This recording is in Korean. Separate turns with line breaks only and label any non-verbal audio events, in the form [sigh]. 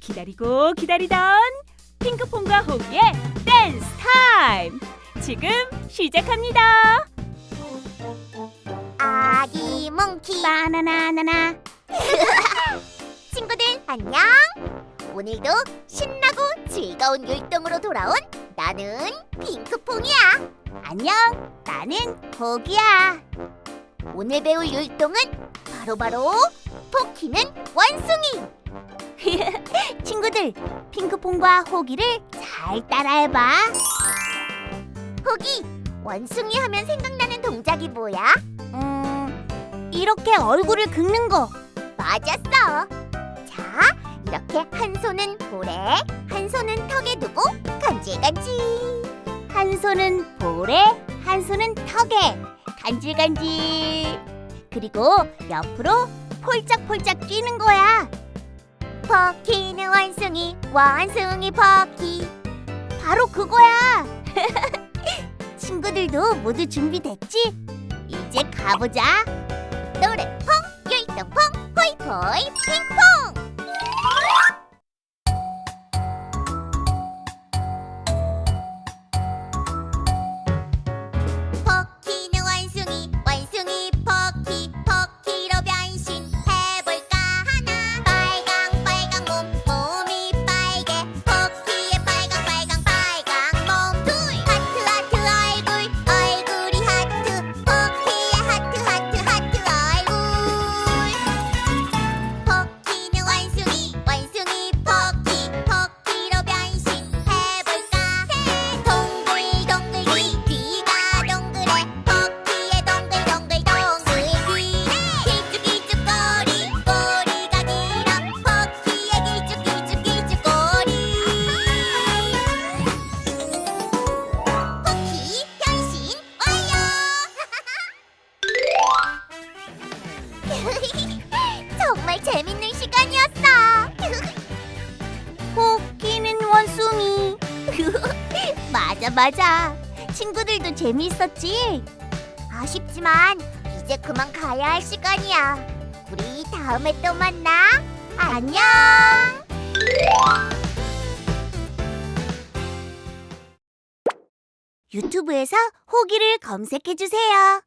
기다리고 기다리던 핑크퐁과 호기의 댄스 타임! 지금 시작합니다.
아기 몽키. 바나나나나. [laughs] 친구들 안녕. 오늘도 신나고 즐거운 율동으로 돌아온 나는 핑크퐁이야. 안녕 나는 호기야. 오늘 배울 율동은 바로바로 포키는 원숭이 [laughs] 친구들 핑크퐁과 호기를 잘 따라해봐 호기 원숭이 하면 생각나는 동작이 뭐야? 음, 이렇게 얼굴을 긁는 거. 맞았어. 자, 이렇게 한 손은 볼에, 한 손은 턱에 두고 간질간질. 한 손은 볼에, 한 손은 턱에 간질간질. 그리고 옆으로 폴짝폴짝 뛰는 거야. 퍼키는 원숭이, 원숭이 퍼키. 바로 그거야. [laughs] 친구들도 모두 준비됐지? 이제 가보자. 노래퐁, 율동퐁, 호이호이, 핑퐁. 맞아 맞아. 친구들도 재미있었지. 아쉽지만 이제 그만 가야 할 시간이야. 우리 다음에 또 만나. 안녕. 유튜브에서 호기를 검색해 주세요.